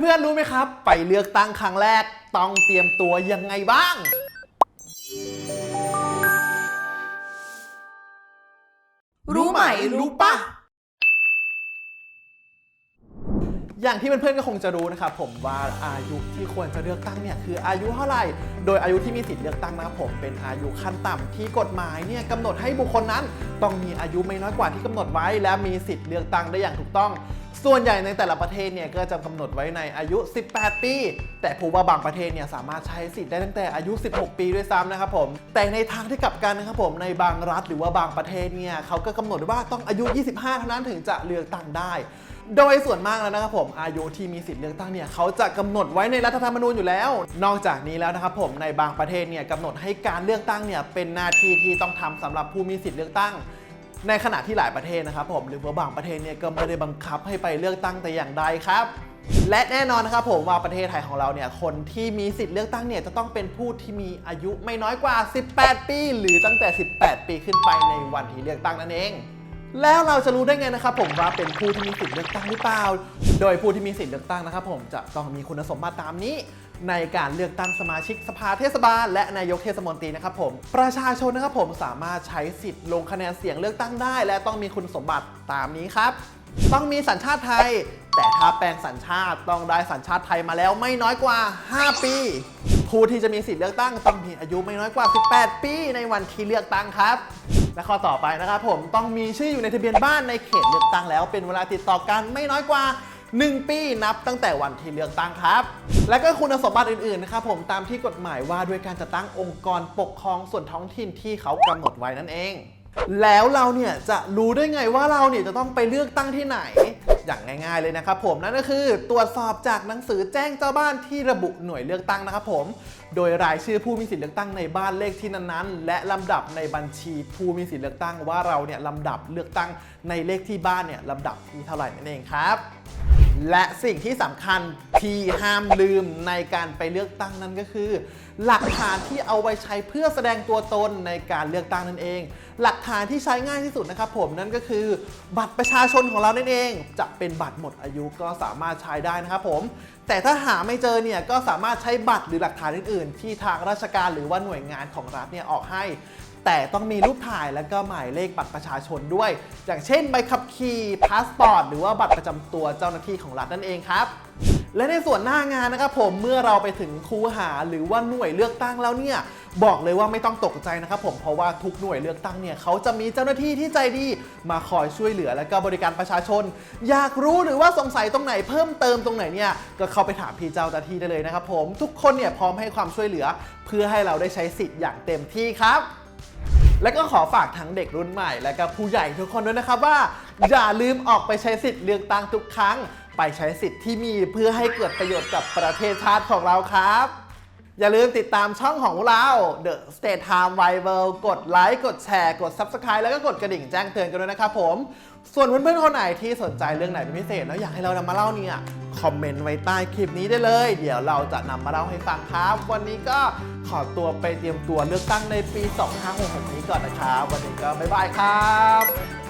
เพื่อนๆ รู้ไหมครับ ไปเลือกตั้งครั้งแรกต้องเตรียมตัวยังไงบ้าง รู้ไหมรู้ปะ อย่างที่เพื่อนๆก็คงจะรู้นะครับผมว่าอายุที่ควรจะเลือกตั้งเนี่ยคืออายุเท่าไหร่ โดยอายุที่มีสิทธิ์เลือกตั้งนะครับผมเป็นอายุขั้นต่ำที่กฎหมายเนี่ยกำหนดให้บุคคลนั้น ต้องมีอายุไม่น้อยกว่าที่กำหนดไว้ และมีสิทธิ์เลือกตั้งได้อย่างถูกต้อง ส่วนใหญ่ในแต่ละประเทศเนี่ยก็จะกำหนดไว้ในอายุ 18 ปี แต่ผมว่าบางประเทศเนี่ยสามารถใช้สิทธิ์ได้ตั้งแต่อายุ 16 ปีด้วยซ้ำนะครับผมแต่ในทางที่กลับกันนะครับผมในบางรัฐหรือว่าบางประเทศเนี่ยเขาก็กำหนดว้ว่าต้องอายุ 25 เท่านั้นถึงจะเลือกตั้งได้ โดยส่วนมากแล้วนะครับผมอายุที่มีสิทธิ์เลือกตั้งเนี่ยเขาจะกำหนดไว้ในรัฐธรรมนูญอยู่แล้ว นอกจากนี้แล้วนะครับผมในบางประเทศเนี่ยกำหนดให้การเลือกตั้งเนี่ยเป็นหน้าที่ที่ต้องทำสำหรับผู้มีสิทธิ์เลือกตั้ง ในขณะที่หลายประเทศนะครับผมหรือว่าบางประเทศเนี่ยก็ไม่ได้บังคับให้ไปเลือกตั้งแต่อย่างใดครับและแน่นอนนะครับผมว่าประเทศไทยของเราเนี่ยคนที่มีสิทธิ์เลือกตั้งเนี่ยจะต้องเป็นผู้ที่มีอายุไม่น้อยกว่า 18 ปี หรือตั้งแต่ 18 ปีขึ้นไปในวันที่เลือกตั้งนั่นเอง แล้วเราจะรู้ได้ไงนะครับผมว่าเป็นผู้ที่มีสิทธิ์เลือกตั้งหรือเปล่า โดยผู้ที่มีสิทธิ์เลือกตั้งนะครับผมจะต้องมีคุณสมบัติตามนี้ ในการเลือกตั้งสมาชิกสภาเทศบาล และนายกเทศมนตรีนะครับผม ประชาชนนะครับผมสามารถใช้สิทธิ์ลงคะแนนเสียงเลือกตั้งได้ และต้องมีคุณสมบัติตามนี้ครับ ต้องมีสัญชาติไทย แต่ถ้าแปลงสัญชาติต้องได้สัญชาติไทยมาแล้วไม่น้อยกว่า 5 ปี ผู้ที่จะมีสิทธิ์เลือกตั้งต้องมีอายุไม่น้อยกว่า 18 ปี ในวันที่เลือกตั้งครับ และข้อต่อไปนะครับผมต้องมีชื่ออยู่ในทะเบียนบ้านในเขตเลือกตั้งแล้ว เป็นเวลาติดต่อกันไม่น้อยกว่า 1 ปีนับตั้งแต่วันที่เลือกตั้งครับ และก็คุณสมบัติอื่นๆนะครับผมตามที่กฎหมายว่าด้วยการจัดตั้งองค์กรปกครองส่วนท้องถิ่นที่เขากำหนดไว้นั่นเอง แล้วเราเนี่ยจะรู้ได้ไงว่าเราเนี่ยจะต้องไปเลือกตั้งที่ไหน อย่างง่าย ๆเลยนะครับผมนั่นก็คือตรวจสอบจากหนังสือแจ้งเจ้าบ้านที่ระบุหน่วยเลือกตั้งนะครับผมโดยรายชื่อผู้มีสิทธิ์เลือกตั้งในบ้านเลขที่นั้นๆ และลำดับในบัญชีผู้มีสิทธิ์เลือกตั้งว่าเราเนี่ยลำดับเลือกตั้งในเลขที่บ้านเนี่ยลำดับที่เท่าไหร่นั่นเองครับ และสิ่งที่สำคัญที่ห้ามลืมในการไปเลือกตั้งนั้นก็คือ หลักฐานที่เอาไว้ใช้เพื่อแสดงตัวตนในการเลือกตั้งนั่นเอง หลักฐานที่ใช้ง่ายที่สุดนะครับผมนั่นก็คือ บัตรประชาชนของเรานั่นเอง จะเป็นบัตรหมดอายุก็สามารถใช้ได้นะครับผมแต่ถ้าหาไม่เจอเนี่ยก็สามารถใช้บัตรหรือหลักฐานอื่น ๆ ที่ทางราชการหรือว่าหน่วยงานของรัฐเนี่ยออกให้ แต่ต้องมีรูปถ่ายแล้วก็หมายเลขบัตรประชาชนด้วย อย่างเช่นใบขับขี่พาสปอร์ตหรือว่าบัตรประจำตัวเจ้าหน้าที่ของรัฐนั่นเองครับและในส่วนหน้างานนะครับผมเมื่อเราไปถึงคูหาหรือว่าหน่วยเลือกตั้งแล้วเนี่ยบอกเลยว่าไม่ต้องตกใจนะครับผมเพราะว่าทุกหน่วยเลือกตั้งเนี่ยเขาจะมีเจ้าหน้าที่ที่ใจดีมาคอยช่วยเหลือและก็บริการประชาชน อยากรู้หรือว่าสงสัยตรงไหนเพิ่มเติมตรงไหนเนี่ยก็เข้าไปถามพี่เจ้าหน้าที่ได้เลยนะครับผมทุกคนเนี่ยพร้อมให้ความช่วยเหลือ เพื่อให้เราได้ใช้สิทธิ์อย่างเต็มที่ครับ และก็ขอฝากทั้งเด็กรุ่นใหม่ และก็ผู้ใหญ่ทุกคนด้วยนะครับว่า อย่าลืมออกไปใช้สิทธิ์เลือกตั้งทุกครั้ง ไปใช้สิทธิ์ที่มีเพื่อให้เกิดประโยชน์กับประเทศชาติของเราครับ อย่าลืมติดตามช่องของเรา The State Time w i v e r กดไลค์กดแชร์กด Subscribe แล้วก็กดกระดิ่งแจ้งเตือนกันด้วยนะครับผม ส่วนเพื่อนๆคนไหนที่สนใจเรื่องไหนเป็นพิเศษแล้วอยากให้เรานำมาเล่าเนี่ย คอมเมนต์ไว้ใต้คลิปนี้ได้เลย เดี๋ยวเราจะนำมาเล่าให้ฟังครับ วันนี้ก็ขอตัวไปเตรียมตัวเลือกตั้งในปี 2566 นี้ก่อนนะครับ วันนี้ก็บ๊ายบายครับ